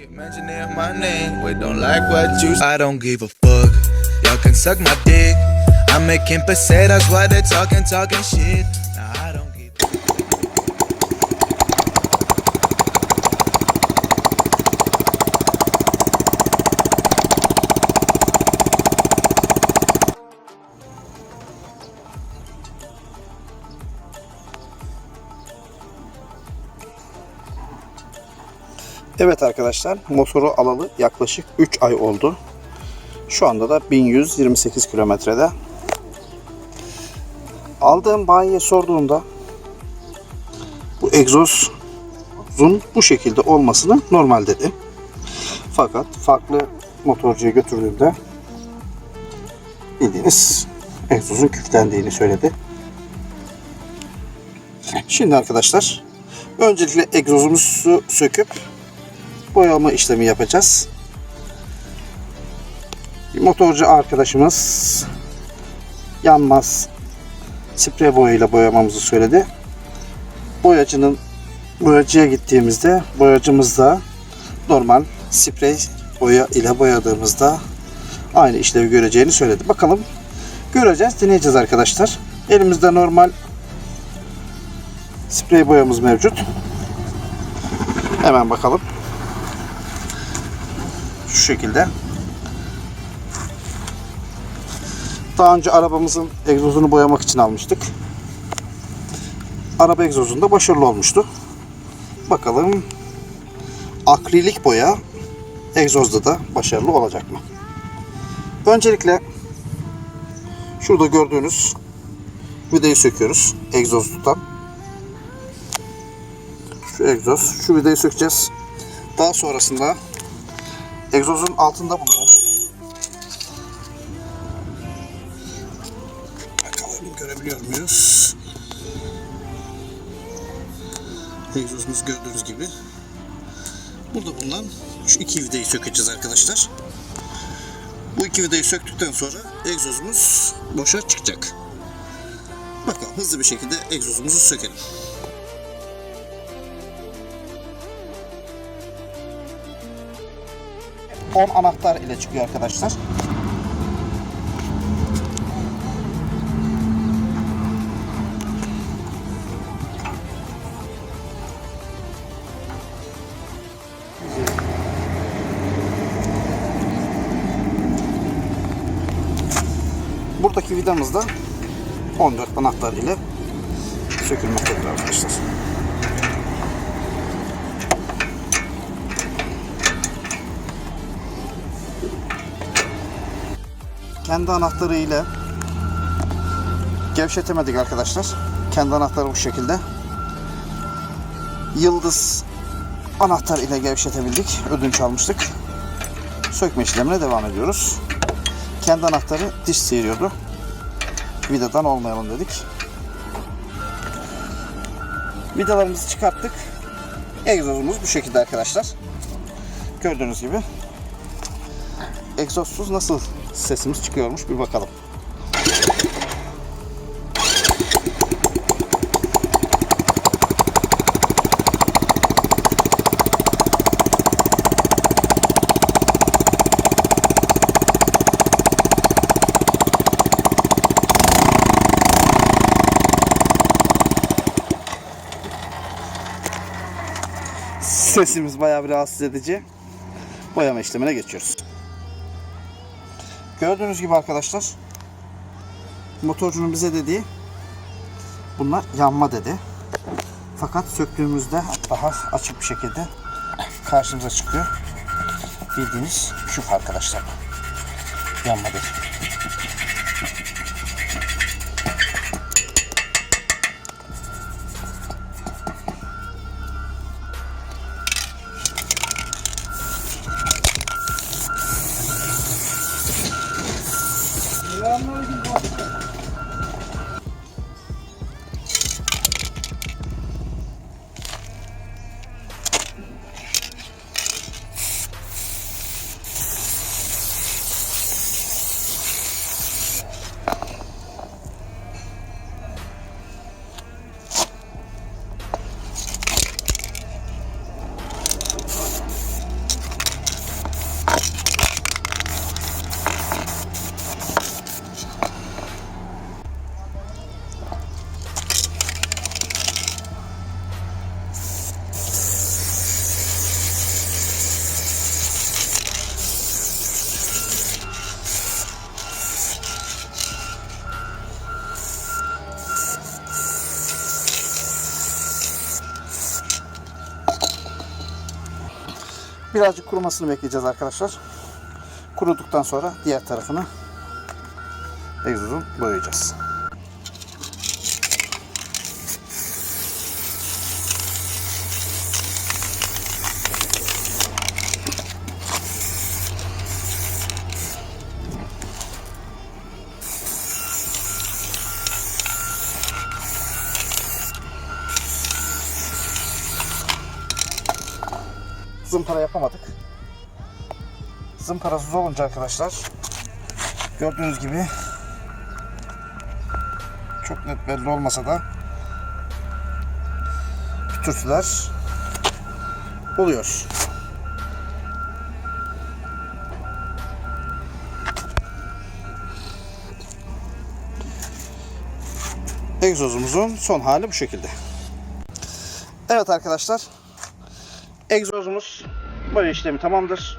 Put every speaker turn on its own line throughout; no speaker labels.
Keep mentioning my name, we don't like what you I don't give a fuck. Y'all can suck my dick. I'm making pesetas while they talking, talking shit. Nah,
Evet arkadaşlar motoru alalı yaklaşık 3 ay oldu. Şu anda da 1128 kilometrede. Aldığım bayiye sorduğumda bu egzozun bu şekilde olmasını normal dedi. Fakat farklı motorcuya götürdüğümde bildiğiniz egzozun küflendiğini söyledi. Şimdi arkadaşlar öncelikle egzozumuzu söküp boyama işlemi yapacağız. Bir motorcu arkadaşımız yanmaz sprey boyayla boyamamızı söyledi. Boyacının boyacıya gittiğimizde boyacımız da normal sprey boya ile boyadığımızda aynı işlevi göreceğini söyledi. Bakalım göreceğiz, deneyeceğiz arkadaşlar. Elimizde normal sprey boyamız mevcut. Hemen bakalım şu şekilde. Daha önce arabamızın egzozunu boyamak için almıştık. Araba egzozunda başarılı olmuştu. Bakalım akrilik boya egzozda da başarılı olacak mı? Öncelikle şurada gördüğünüz vidayı söküyoruz. Egzoz tutan. Şu egzoz. Şu vidayı sökeceğiz. Daha sonrasında egzozun altında bulunan bakalım görebiliyor muyuz? Egzozumuz gördüğünüz gibi burada bulunan şu iki vidayı sökeceğiz arkadaşlar. Bu iki vidayı söktükten sonra egzozumuz boşa çıkacak. Bakalım hızlı bir şekilde egzozumuzu sökelim. 10 anahtar ile çıkıyor arkadaşlar. Buradaki vidamız da 14 anahtar ile sökülmektedir arkadaşlar. Kendi anahtarı ile gevşetemedik arkadaşlar. Kendi anahtarı bu şekilde. Yıldız anahtar ile gevşetebildik. Ödünç almıştık. Sökme işlemine devam ediyoruz. Kendi anahtarı diş sıyırıyordu. Vidadan olmayalım dedik. Vidalarımızı çıkarttık. Egzozumuz bu şekilde arkadaşlar. Gördüğünüz gibi. Egzozsuz nasıl sesimiz çıkıyormuş bir bakalım. Sesimiz bayağı bir rahatsız edici. Boyama işlemine geçiyoruz. Gördüğünüz gibi arkadaşlar motorcunun bize dediği bunlar yanma dedi. Fakat söktüğümüzde daha açık bir şekilde karşımıza çıkıyor. Bildiğiniz şu arkadaşlar. Yanma dedi. Selamünaleyküm. Birazcık kurumasını bekleyeceğiz arkadaşlar. Kuruduktan sonra diğer tarafını egzozun boyayacağız. Zımpara yapamadık. Zımparasız olunca arkadaşlar gördüğünüz gibi çok net belli olmasa da pütürtüler oluyor. Egzozumuzun son hali bu şekilde. Evet arkadaşlar. Egzozumuz boya işlemi tamamdır.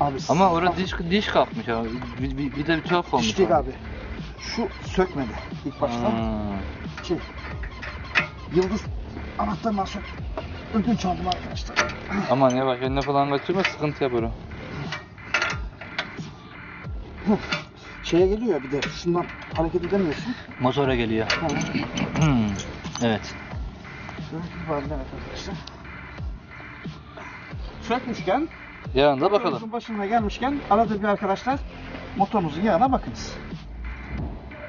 Abi
Ama orada diş diş kapmış abi. Bir, bir, bir de bir tuhaf olmuş.
Diş değil abi. Şu sökmedi ilk başta.
Ha.
Şey, yıldız anahtarından sök. Ödünç aldım arkadaşlar.
Aman yavaş önüne falan kaçırma sıkıntı yapar o.
Şeye geliyor bir de şundan hareket edemiyorsun.
Motora geliyor.
Tamam.
Hmm, evet.
Şöyle bir arkadaşlar. Sökmüşken,
Yarın da bakalım.
motorumuzun başına gelmişken arada bir arkadaşlar motorumuzun yağına bakınız.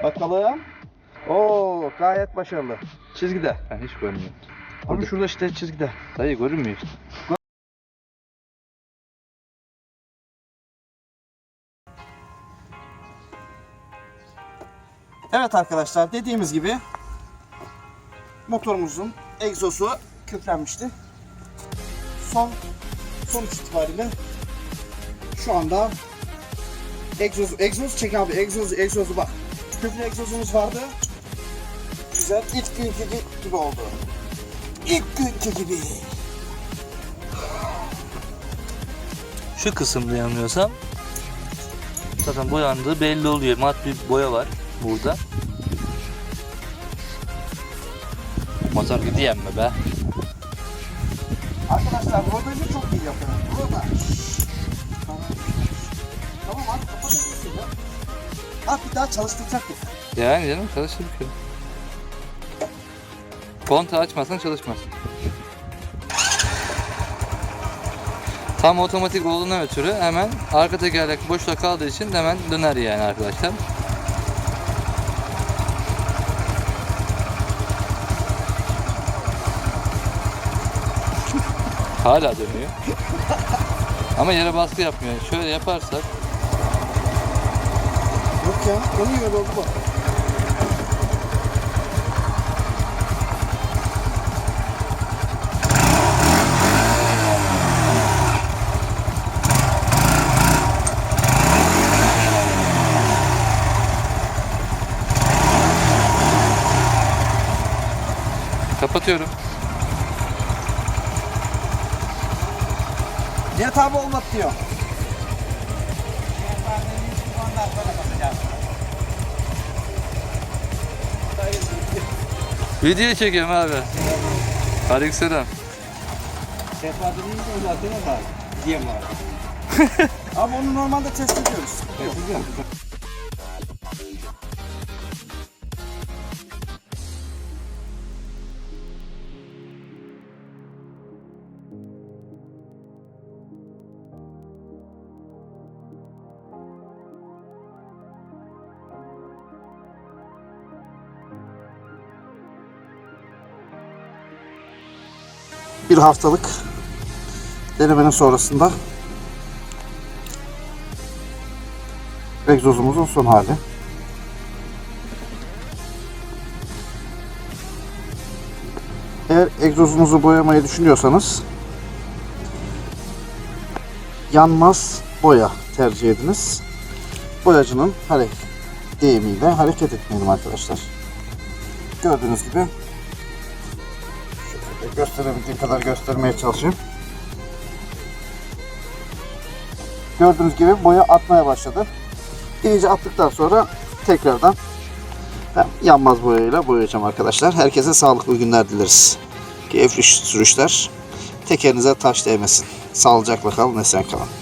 Bakalım. Oo gayet başarılı. Çizgide.
Ben hiç görmüyorum.
Ama şurada işte çizgide.
Dayı görünmüyor işte.
Evet arkadaşlar dediğimiz gibi motorumuzun egzozu köklenmişti. Son sonuç itibariyle şu anda egzoz egzoz çek abi egzoz egzozu bak. Köklü egzozumuz vardı. Güzel ilk günkü gibi- oldu. İlk günkü gibi.
Şu kısımda yanılmıyorsam zaten boyandığı belli oluyor. Mat bir boya var burada. Motor gidiyor mi be?
Arkadaşlar rodajı çok iyi yapıyor. Rodaj. Tamam. Tamam abi kapatabilirsin ya. Abi bir daha çalıştıracaktık.
Yani canım çalışır bir kere. Konta açmazsan çalışmaz. Tam otomatik olduğundan ötürü hemen arka tekerlek boşta kaldığı için hemen döner yani arkadaşlar. Hala dönüyor. Ama yere baskı yapmıyor. Şöyle yaparsak
Yok ya. Onun öyle oldu bak.
kapatıyorum.
Cihat abi olmadı diyor.
Video çekiyorum abi. Aleykümselam.
Abi onu normalde test ediyoruz. Bir haftalık denemenin sonrasında egzozumuzun son hali. Eğer egzozunuzu boyamayı düşünüyorsanız yanmaz boya tercih ediniz. Boyacının hareket deyimiyle hareket etmeyelim arkadaşlar. Gördüğünüz gibi gösterebildiğim kadar göstermeye çalışayım. Gördüğünüz gibi boya atmaya başladı. İyice attıktan sonra tekrardan yanmaz boyayla boyayacağım arkadaşlar. Herkese sağlıklı günler dileriz. Keyifli sürüşler. Tekerinize taş değmesin. Sağlıcakla kalın, esen kalın.